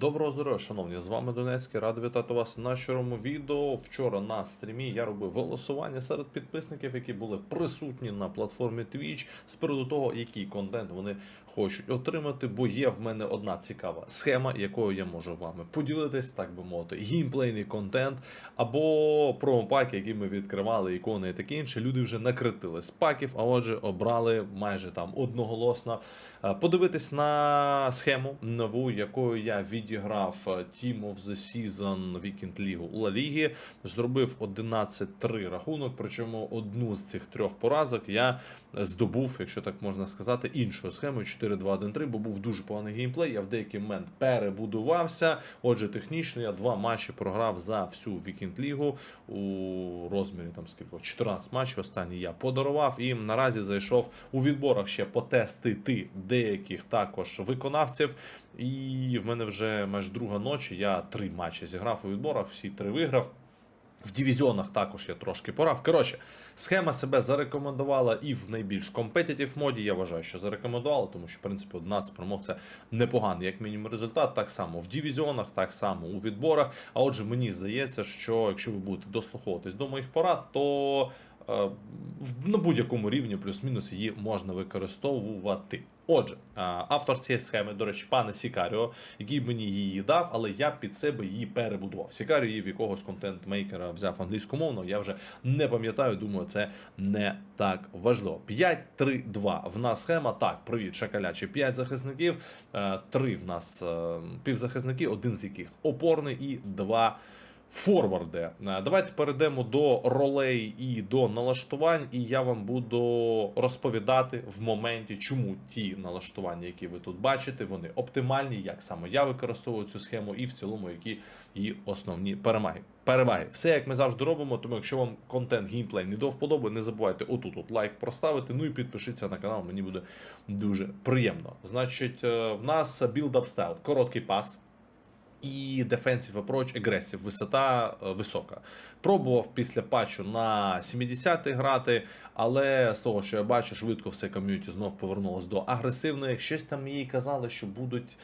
Доброго здоров'я, шановні, з вами Донецький. Радий вітати вас на щорому відео. Вчора на стрімі я робив голосування серед підписників, які були присутні на платформі Twitch з приводу того, який контент вони хочуть отримати. Бо є в мене одна цікава схема, якою я можу вами поділитись, так би мовити, геймплейний контент або промопаки, які ми відкривали, ікони і таке інше. Люди вже накритили з паків, а отже, обрали майже там одноголосно е, подивитись на схему нову, якою я відіграв е, Team of the Season Weekend League Ла Ліги. Зробив 11-3 рахунок. Причому одну з цих трьох поразок я здобув, якщо так можна сказати, іншою схемою 4-2-1-3, бо був дуже поганий геймплей. Я в деякий момент перебудувався. Отже, технічно я два матчі програв за всю Weekend Лігу у розмірі там скільки 14 матчів. Останній я подарував і наразі зайшов у відборах ще потестити деяких також виконавців. І в мене вже майже друга ночі. Я три матчі зіграв у відборах, всі три виграв. В дивізіонах також я трошки порав. Коротше, схема себе зарекомендувала і в найбільш компетитив моді. Я вважаю, що зарекомендувала, тому що в принципі 11 перемог це непоганий, як мінімум, результат. Так само в дивізіонах, так само у відборах. А отже, мені здається, що якщо ви будете дослуховуватись до моїх порад, то е, на будь-якому рівні плюс-мінус її можна використовувати. Отже, е, автор цієї схеми, до речі, пане Сікаріо, який мені її дав, але я під себе її перебудував. Сікаріо її в якогось контент-мейкера взяв англійськомовно, я вже не пам'ятаю, думаю, це не так важливо. 5-3-2. В нас схема. Так, привіт, шакалячі. 5 захисників, е, 3 в нас е, півзахисники, один з яких опорний і 2 Форварде, е, давайте перейдемо до ролей і до налаштувань, і я вам буду розповідати в моменті, чому ті налаштування, які ви тут бачите, вони оптимальні, як саме я використовую цю схему, і в цілому, які її основні перемаги. Переваги, все як ми завжди робимо. Тому якщо вам контент геймплей не до вподоби, не забувайте отут от лайк проставити. Ну і підпишіться на канал, мені буде дуже приємно. Значить, е, в нас білдап стайл, короткий пас. І defensive approach, aggressive, висота е, висока. Пробував після патчу на 70 грати, але з того, що я бачу, швидко все ком'юніті знов повернулось до агресивної. Щось там їй казали, що будуть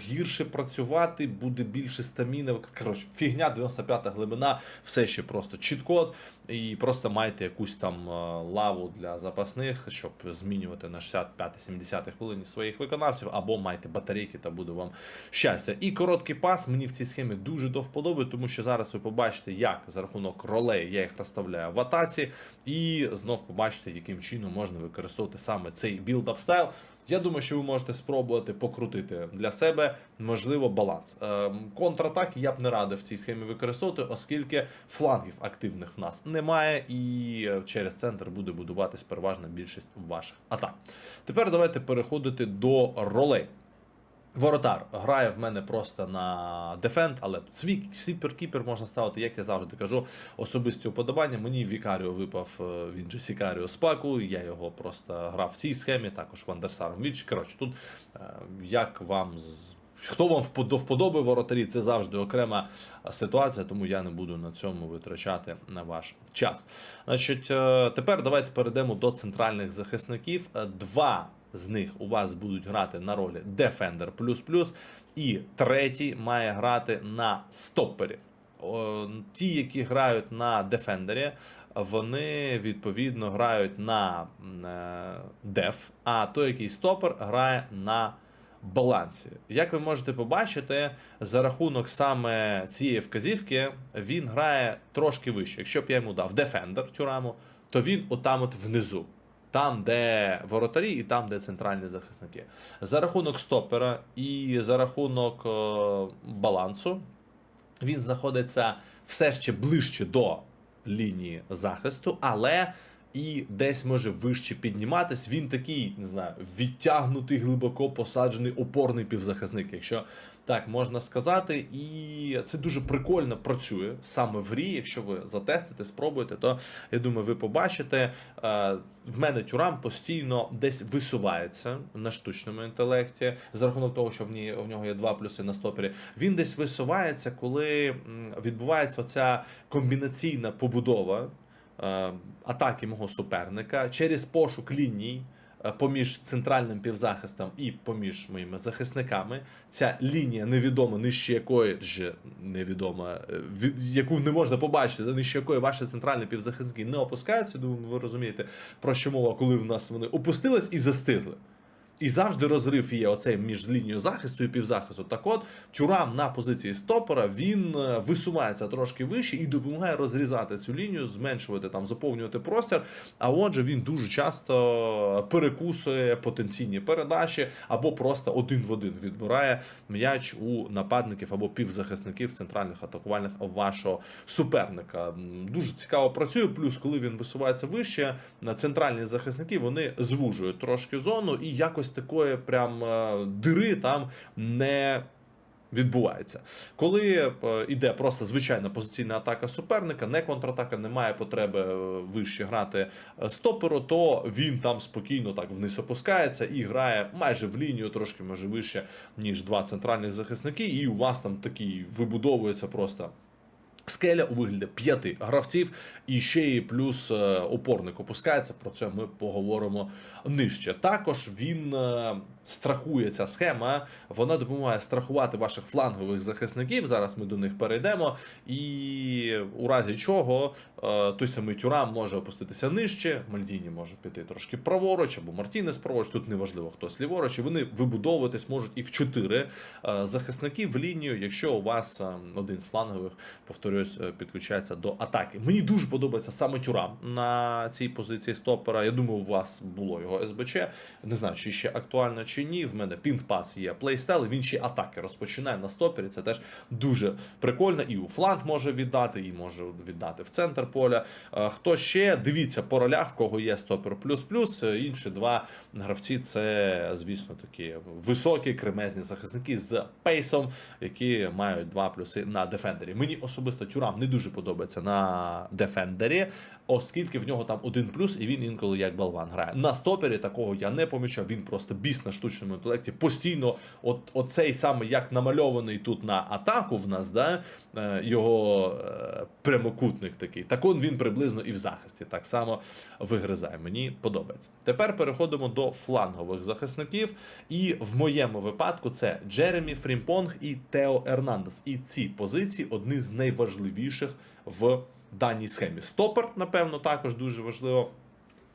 гірше працювати, буде більше стаміни. Коротше, фігня 95 глибина, все ще просто чіткод. І просто маєте якусь там е, лаву для запасних, щоб змінювати на 65-70 хвилині своїх виконавців, або маєте батарейки, та буде вам щастя. І короткий пас мені в цій схемі дуже до вподоби, тому що зараз ви побачите, як за рахунок ролей я їх розставляю в атаці, і знов побачите, яким чином можна використовувати саме цей build-up стайл. Я думаю, що ви можете спробувати покрутити для себе можливо баланс. Ем, Контратаки я б не радив в цій схемі використовувати, оскільки флангів активних в нас немає, і е, через центр буде будуватись переважна більшість ваших атак. Тепер давайте переходити до ролей. Воротар грає в мене просто на дефенд, але свій сіперкіпер можна ставити, як я завжди кажу, особисті уподобання. Мені Вікаріо випав, е, він же Сікаріо з паку, я його просто грав в цій схемі, також Вандерсаром Віч. Коротше, тут е, як вам Хто вам впо- до вподоби воротарі, це завжди окрема ситуація, тому я не буду на цьому витрачати на ваш час. Значить, е, тепер давайте перейдемо до центральних захисників. Два з них у вас будуть грати на ролі Defender++, і третій має грати на стоппері. Ті, які грають на Defender, вони відповідно грають на е, а той, який стопер, грає на балансі. Як ви можете побачити, за рахунок саме цієї вказівки він грає трошки вище. Якщо б я йому дав Defender цю раму, то він отам от внизу. Там, де воротарі, і там, де центральні захисники. За рахунок стопера і за рахунок е, балансу, він знаходиться все ще ближче до лінії захисту, але і десь може вище підніматись. Він такий, не знаю, відтягнутий, глибоко посаджений опорний півзахисник, якщо так можна сказати. І це дуже прикольно працює саме в грі. Якщо ви затестите, спробуєте, то я думаю, ви побачите. Е, В мене тюрам постійно десь висувається на штучному інтелекті, за рахунок того, що в нього є два плюси на стопері. Він десь висувається, коли відбувається оця комбінаційна побудова атаки мого суперника через пошук ліній. е, поміж центральним півзахистом і поміж моїми захисниками. Ця лінія невідома, нижче якої ж невідома, е, від яку не можна побачити, нижче якої ваші центральні півзахисники не опускаються. Думаю, ви розумієте, про що мова, коли в нас вони опустились і застигли. І завжди розрив є оцей між лінією захисту і півзахисту. Так от, Тюрам на позиції стопора він е, висувається трошки вище і допомагає розрізати цю лінію, зменшувати там, заповнювати простір. А отже, він дуже часто перекусує потенційні передачі або просто один в один відбирає м'яч у нападників або півзахисників центральних атакувальних вашого суперника. Дуже цікаво працює. Плюс, коли він висувається вище, на центральні захисники вони звужують трошки зону і якось такої прям е, дири там не. Відбувається, коли е, іде просто звичайна позиційна атака суперника, не контратака, немає потреби е, вище грати е, стоперу, то він там спокійно так вниз опускається і грає майже в лінію, трошки може вище, ніж два центральних захисники, і у вас там такий вибудовується просто. Скеля у вигляді п'яти гравців, і ще й плюс е, опорник опускається. Про це ми поговоримо нижче. Також він е, страхує ця схема. Вона допомагає страхувати ваших флангових захисників. Зараз ми до них перейдемо. І у разі чого той самий Тюрам може опуститися нижче. Мальдіні може піти трошки праворуч, або Мартінес праворуч. Тут неважливо хтось ліворуч. І вони вибудовуватись можуть і в чотири е, захисники в лінію, якщо у вас е, один з флангових повторюсь, е, підключається до атаки. Мені дуже подобається саме Тюрам на цій позиції стопера. Я думаю, у вас було його СБЧ. Не знаю, чи ще актуально чи ні. В мене пінг-пас є плейстайл, він ще атаки розпочинає на стопері. Це теж дуже прикольно. І у фланг може віддати, і може віддати в центр поля. Хто ще дивіться по ролях, в кого є стопер плюс-плюс. Е, Інші два гравці це, звісно, такі високі кремезні захисники з пейсом, які мають два плюси на дефендері. Мені особисто Тюрам не дуже подобається на дефендері, оскільки в нього там один плюс, і він інколи як болван грає. На стопері такого я не помічав. Він просто біс на штучному інтелекті. Постійно, от оцей саме як намальований тут на атаку в нас, да, е, його е, прямокутник такий. Так он він приблизно і в захисті так само вигризає. Мені подобається. Тепер переходимо до флангових захисників. І в моєму випадку це Джеремі Фрімпонг і Тео Ернандес. І ці позиції одні з найважливіших в даній схемі. Стопер, напевно, також дуже важливо.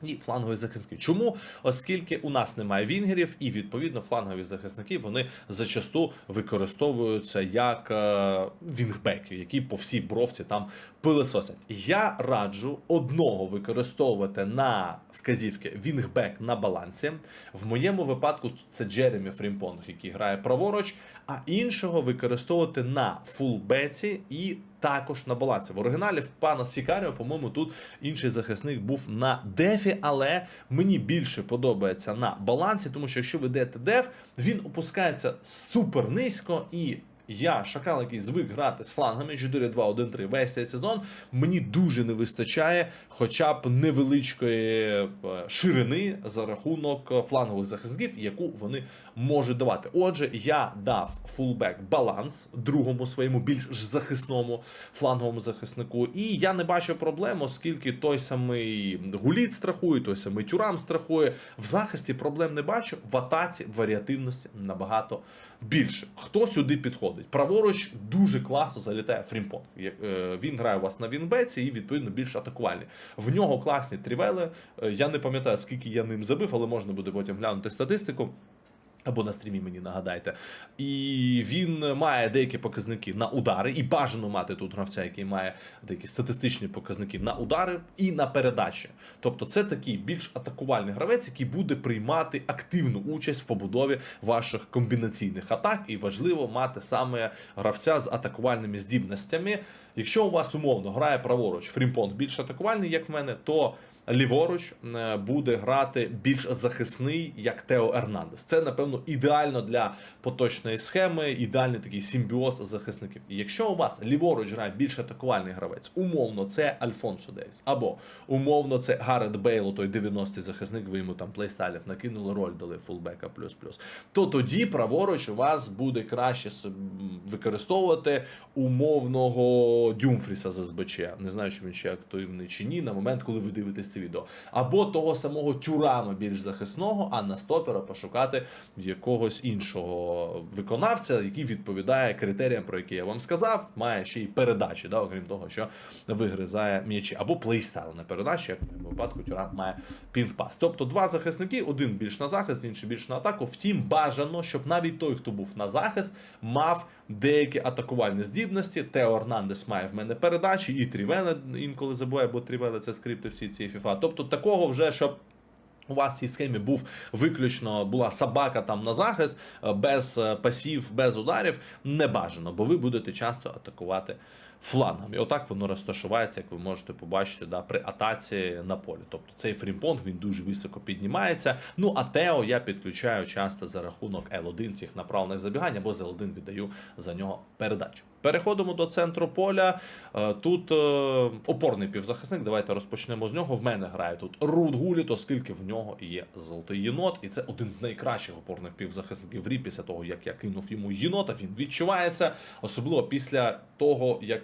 І флангові захисники. Чому? Оскільки у нас немає вінгерів, і відповідно флангові захисники вони зачасту використовуються як е, вінгбеки, які по всій бровці там пилисосять. Я раджу одного використовувати на вказівки вінгбек на балансі. В моєму випадку це Джеремі Фрімпонг, який грає праворуч, а іншого використовувати на фулбеці і також на балансі. В оригіналі в пана Сікаріо, по-моєму, тут інший захисник був на дефі, але мені більше подобається на балансі, тому що якщо ви йдете деф, він опускається супер низько і. Я, шакал, який звик грати з флангами 4-2-1-3 весь цей сезон, мені дуже не вистачає хоча б невеличкої е, ширини за рахунок е, флангових захисників, яку вони можуть давати. Отже, я дав фулбек баланс другому своєму більш захисному фланговому захиснику, і я не бачу проблем, оскільки той самий гуліт страхує, той самий тюрам страхує. В захисті проблем не бачу. В атаці варіативності набагато більше. Хто сюди підходить? Праворуч дуже класно залітає Фрімпон. Він грає у вас на Вінбеці і відповідно більш атакувальний. В нього класні трівели. Е, Я не пам'ятаю, скільки я ним забив, але можна буде потім глянути статистику. Або на стрімі мені нагадайте. І він має деякі показники на удари, і бажано мати тут гравця, який має деякі статистичні показники на удари і на передачі. Тобто, це такий більш атакувальний гравець, який буде приймати активну участь в побудові ваших комбінаційних атак. І важливо мати саме гравця з атакувальними здібностями. Якщо у вас умовно грає праворуч, Фрімпонт більш атакувальний, як в мене, то ліворуч е, буде грати більш захисний, як Тео Ернандес. Це, напевно, ідеально для поточної схеми, ідеальний такий симбіоз захисників. І якщо у вас ліворуч грає більш атакувальний гравець, умовно, це Альфонсо Дейвіс, або умовно, це Гарет Бейл, той 90-й захисник, ви йому там плейстайлів накинули роль, дали фулбека плюс-плюс. То тоді праворуч у вас буде краще використовувати умовного Дюмфріса з СБЧ. Не знаю, чи він ще активний чи ні. На момент, коли ви дивитесь це. Або того самого тюрама більш захисного, а на стопера пошукати якогось іншого виконавця, який відповідає критеріям, про які я вам сказав, має ще й передачі, да, окрім того, що вигризає м'ячі, або плейстайл на передачі, як в моєму випадку тюрам має пінг-пас. Тобто два захисники, один більш на захист, інший більш на атаку. Втім, бажано, щоб навіть той, хто був на захист, мав деякі атакувальні здібності. Тео Орнандес має в мене передачі, і Трівене інколи забуває, бо Трівене це скрипти всі ці FIFA. Тобто такого вже, щоб. У вас в цій схемі був виключно була собака там на захист, е, без е, пасів, без ударів, не бажано, бо ви будете часто атакувати флангами. Отак воно розташувається, як ви можете побачити, да, при атаці на полі. Тобто цей фрімпонг він дуже високо піднімається. Ну а Тео я підключаю часто за рахунок L1 цих направлених забігань, або з L1 віддаю за нього передачу. Переходимо до центру поля. Е, Тут е, опорний півзахисник. Давайте розпочнемо з нього. В мене грає тут Руд Гуліт, оскільки в нього є золотий єнот, і це один з найкращих опорних півзахисників в рі після того, як я кинув йому єнота. Він відчувається, особливо після того, як.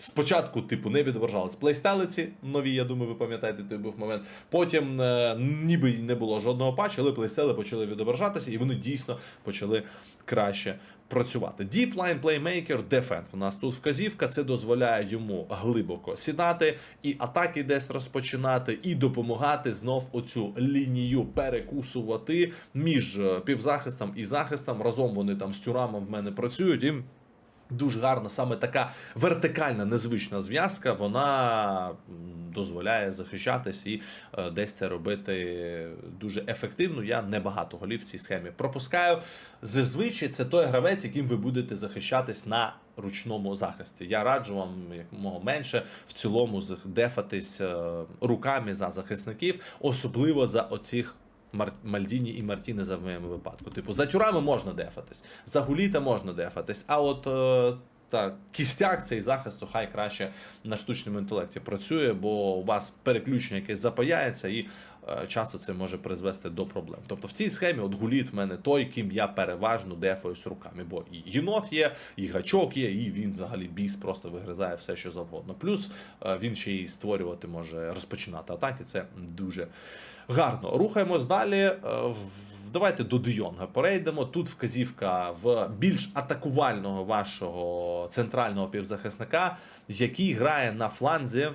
Спочатку, типу, не відображались плейстелиці нові, я думаю, ви пам'ятаєте, той був момент. Потім е, ніби не було жодного патчу, але плейстели почали відображатися, і вони дійсно почали краще працювати. Deep Line Playmaker Defend. У нас тут вказівка, це дозволяє йому глибоко сідати і атаки десь розпочинати, і допомагати знов оцю лінію перекусувати між е, півзахистом і захистом. Разом вони там з тюрамом в мене працюють. І Дуже гарно, саме така вертикальна незвична зв'язка, вона дозволяє захищатись і е, десь це робити дуже ефективно. Я небагато голів в цій схемі пропускаю. Зазвичай це той гравець, яким ви будете захищатись на ручному захисті. Я раджу вам якомога менше в цілому дефатись е, руками за захисників, особливо за оцих. Мар... Мальдіні і Мартінеза в моєму випадку. Типу, за тюрами можна дефатись, за гуліта можна дефатись, а от е, та кістяк цей захисту хай краще на штучному інтелекті працює, бо у вас переключення якесь запаяється, і часто це може призвести до проблем. Тобто в цій схемі от гуліт в мене той, ким я переважно дефаюсь руками, бо і єнот є, і гачок є, і він взагалі біс просто вигризає все, що завгодно. Плюс е, він ще й створювати може розпочинати атаки. Це дуже гарно. Рухаємось далі. Е, Давайте до Дйонга перейдемо. Тут вказівка в більш атакувального вашого центрального півзахисника, який грає на фланзі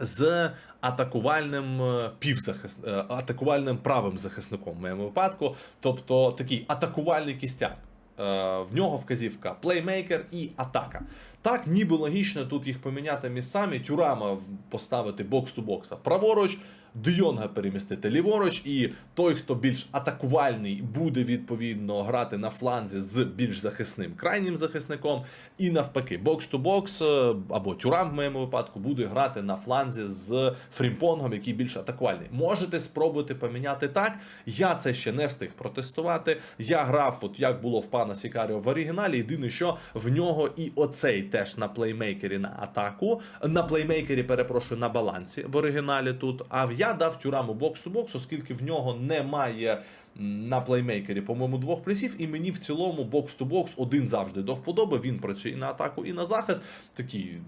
з атакувальним е, півзахис... е, атакувальним правим захисником в моєму випадку. Тобто такий атакувальний кістяк. Е, В нього вказівка плеймейкер і атака. Так, ніби логічно тут їх поміняти місцями. Тюрама поставити бокс ту бокса праворуч, Дйонга перемістити ліворуч, і той, хто більш атакувальний, буде відповідно грати на фланзі з більш захисним крайнім захисником. І навпаки, бокс ту бокс або тюрам в моєму випадку буде грати на фланзі з фрімпонгом, який більш атакувальний. Можете спробувати поміняти так. Я це ще не встиг протестувати. Я грав, от як було в пана Сікаріо в оригіналі. Єдине, що в нього і оцей теж на плеймейкері на атаку, на плеймейкері, перепрошую, на балансі в оригіналі тут. А в я дав тюраму бокс-ту-бокс, оскільки в нього немає на плеймейкері, по-моєму, двох плюсів, і мені в цілому бокс-ту-бокс один завжди до вподоби. Він працює і на атаку, і на захист. Такий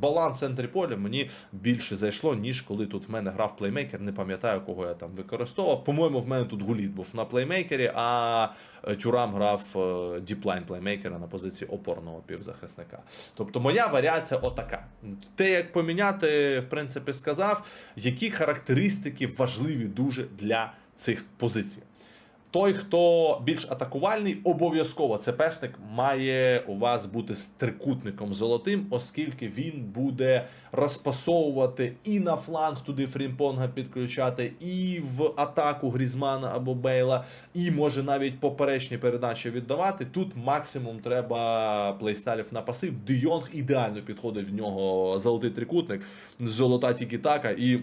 баланс центрі поля мені більше зайшло, ніж коли тут в мене грав плеймейкер. Не пам'ятаю, кого я там використовував. По-моєму, в мене тут гуліт був на плеймейкері, а е, Тюрам грав е, діплайн плеймейкера на позиції опорного півзахисника. Тобто моя варіація отака. Те, як поміняти, в принципі, сказав, які характеристики важливі дуже для цих позицій. Той, хто більш атакувальний, обов'язково ЦПшник має у вас бути з трикутником золотим, оскільки він буде розпасовувати і на фланг туди Фрімпонга підключати, і в атаку Грізмана або Бейла, і може навіть поперечні передачі віддавати. Тут максимум треба плейстайлів на пасив. Дійонг ідеально підходить в нього золотий трикутник, золота тільки така і.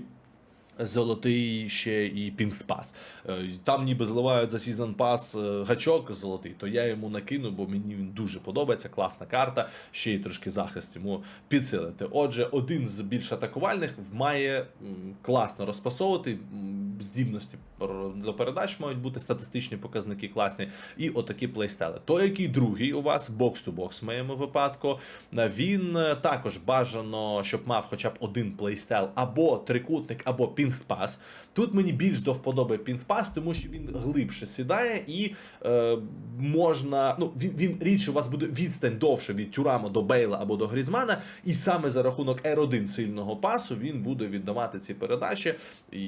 Золотий ще і пінг-пас. Е, Там ніби зливають за Сізон Pass е, гачок золотий, то я йому накину, бо мені він дуже подобається. Класна карта, ще й трошки захист йому підсилити. Отже, один з більш атакувальних має класно розпасовувати. Здібності для передач мають бути статистичні показники класні, і отакі плейстайли. Той, який другий у вас, бокс-то-бокс в моєму випадку, е, він е, також бажано, щоб мав хоча б один плейстайл або трикутник, або пінг-пас. Тут мені більш до вподоби пінг-пас, тому що він глибше сідає і е, можна. Ну, він, він рідше у вас буде відстань довше від Тюрама до Бейла або до Грізмана, і саме за рахунок R1 сильного пасу він буде віддавати ці передачі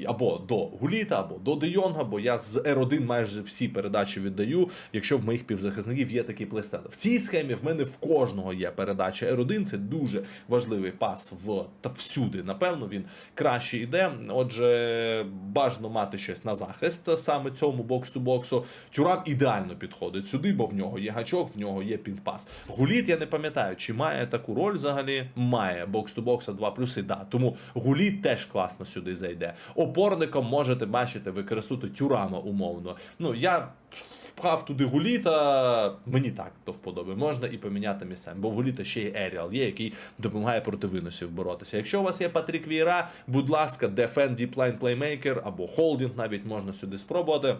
або до Гуліта, або до Де Йонга, бо я з R1 майже всі передачі віддаю, якщо в моїх півзахисників є такі плейстайли. В цій схемі в мене в кожного є передача R1, це дуже важливий пас в та всюди. Напевно, він краще йде. Отже, бажано мати щось на захист саме цьому бокс-ту-боксу. Тюрам ідеально підходить сюди, бо в нього є гачок, в нього є пінпас. Гуліт, я не пам'ятаю, чи має таку роль взагалі. Має бокс-ту-бокса 2 плюси, да. Тому гуліт теж класно сюди зайде. Опорником можете бачити, використати тюрама умовно. Ну я. Впхав туди гуліта, мені так то вподобає. Можна і поміняти місцем, бо в гуліта ще й Еріал є, який допомагає проти виносів боротися. Якщо у вас є Патрік Віра, будь ласка, Deep Line Playmaker або Холдінг навіть можна сюди спробувати.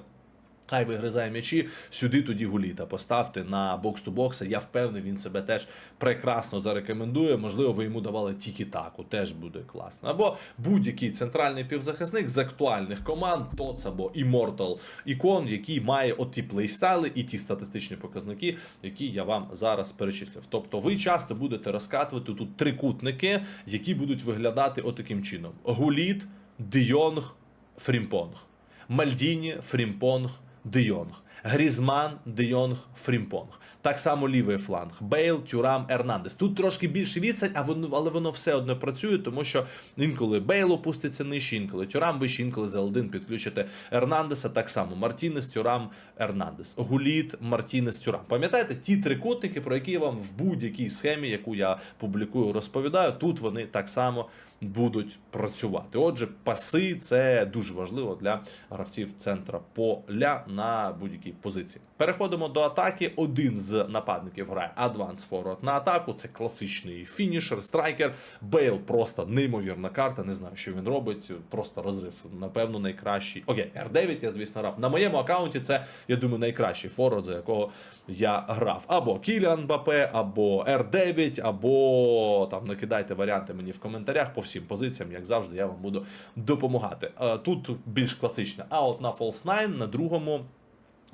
Хай вигризає м'ячі, сюди тоді гуліта поставте на бокс-ту-бокса. Я впевнений, він себе теж прекрасно зарекомендує. Можливо, ви йому давали тільки таку, теж буде класно. Або будь-який центральний півзахисник з актуальних команд, ТОЦ або Immortal Ікон, який має от ті плейстайли і ті статистичні показники, які я вам зараз перечислив. Тобто ви часто будете розкатувати тут трикутники, які будуть виглядати отаким чином: Гуліт, Дійонг, Фрімпонг. Мальдіні, Фрімпонг, Де Йонг. Грізман, Де Йонг, Фрімпонг. Так само лівий фланг. Бейл, Тюрам, Ернандес. Тут трошки більше відстань, а воно, але воно все одно працює, тому що інколи Бейл опуститься нижче, інколи Тюрам вище, інколи за один підключите Ернандеса. Так само Мартінес, Тюрам, Ернандес. Гуліт, Мартінес, Тюрам. Пам'ятаєте, ті трикутники, про які я вам в будь-якій схемі, яку я публікую, розповідаю, тут вони так само будуть працювати. Отже, паси це дуже важливо для гравців центра поля на будь-якій позиції. Переходимо до атаки. Один з нападників грає Advance Forward на атаку. Це класичний фінішер, страйкер. Бейл просто неймовірна карта. Не знаю, що він робить. Просто розрив. Напевно, найкращий. Окей, R9 я, звісно, грав. На моєму аккаунті це, я думаю, найкращий форвард, за якого я грав. Або Кіліан Бапе, або R9, або там накидайте варіанти мені в коментарях всім позиціям, як завжди, я вам буду допомагати. Е, Тут більш класична. А от на False 9, на другому.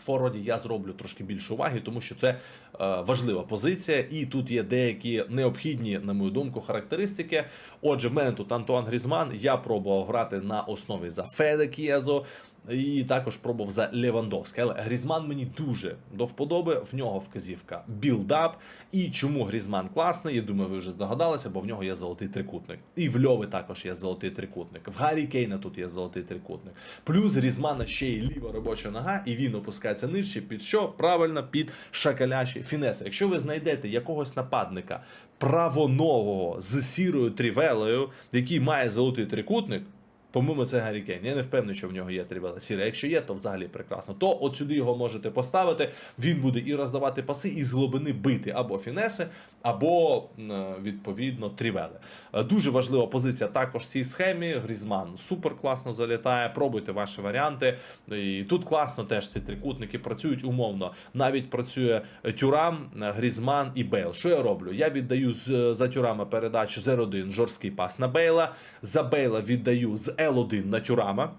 Форварді я зроблю трошки більше уваги, тому що це е, важлива позиція, і тут є деякі необхідні, на мою думку, характеристики. Отже, в мене тут Антуан Грізман. Я пробував грати на основі за Феде Кієзо. І також пробував за Левандовське. Але Грізман мені дуже до вподоби. В нього вказівка білдап. І чому Грізман класний? Я думаю, ви вже здогадалися, бо в нього є золотий трикутник. І в Льови також є золотий трикутник. В Гаррі Кейна тут є золотий трикутник. Плюс Грізмана ще й ліва робоча нога, і він опускається нижче. Під що? Правильно, під шакалячі фінеси. Якщо ви знайдете якогось нападника правоногого з сірою трівелею, який має золотий трикутник. По-моєму, це Гаррі Кейн. Я не впевнений, що в нього є тривела сіра. Якщо є, то взагалі прекрасно. То от сюди його можете поставити. Він буде і роздавати паси, і з глибини бити або фінеси, або е, відповідно трівели. Е, Дуже важлива позиція також в цій схемі. Грізман супер класно залітає. Пробуйте ваші варіанти. І тут класно теж ці трикутники працюють умовно. Навіть працює Тюрам, е, Грізман і Бейл. Що я роблю? Я віддаю з за Тюрама передачу з R1 жорсткий пас на Бейла. За Бейла віддаю з L1 на Тюрама.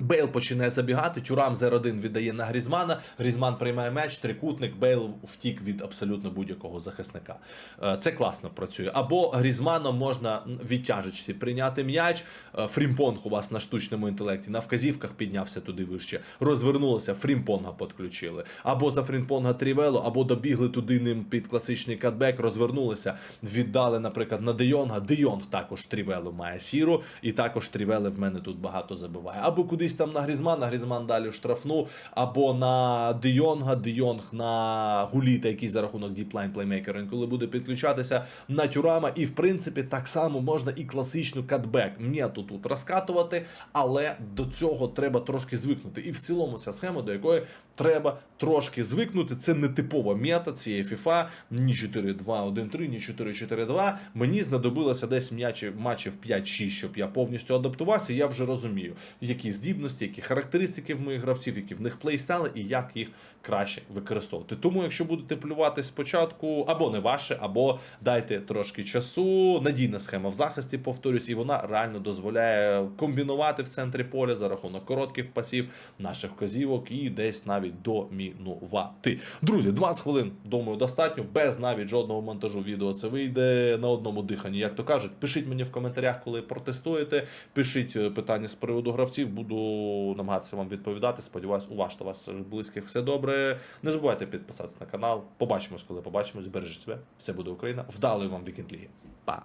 Бейл починає забігати, Тюрам з R1 віддає на Грізмана. Грізман приймає меч, трикутник, Бейл втік від абсолютно будь-якого захисника. Е, Це класно працює. Або Грізманом можна від тяжечці прийняти м'яч. Е, Фрімпонг у вас на штучному інтелекті на вказівках піднявся туди вище. Розвернулося, Фрімпонга підключили. Або за Фрімпонга Трівело, або добігли туди ним під класичний катбек, розвернулися, віддали, наприклад, на Дейонга. Дейонг також Трівело має сіру, і також Трівели в мене тут багато забиває. Або кудись кудись там на Грізмана, Грізман далі штрафну, або на Де Йонга, Де Йонг на Гуліта, який за рахунок діплайн плеймейкера інколи буде підключатися на Тюрама. І в принципі так само можна і класичну катбек м'яту тут розкатувати, але до цього треба трошки звикнути. І в цілому ця схема, до якої треба трошки звикнути. Це не типова м'ята цієї FIFA, ні 4-2-1-3, ні 4-4-2. Мені знадобилося десь м'ячі матчів 5-6, щоб я повністю адаптувався. Я вже розумію, які здібності, які характеристики в моїх гравців, які в них плейстайли і як їх краще використовувати. Тому, якщо будете плювати спочатку, або не ваше, або дайте трошки часу. Надійна схема в захисті, повторюсь, і вона реально дозволяє комбінувати в центрі поля за рахунок коротких пасів, наших вказівок і десь навіть домінувати. Друзі, 20 хвилин, думаю, достатньо. Без навіть жодного монтажу відео це вийде на одному диханні. Як то кажуть, пишіть мені в коментарях, коли протестуєте. Пишіть е, питання з приводу гравців. Буду намагатися вам відповідати. Сподіваюсь, у вас та вас близьких все добре. Не забувайте підписатися на канал. Побачимось, коли побачимось. Бережіть себе. Все буде Україна. Вдалої вам вікенд ліги. Па!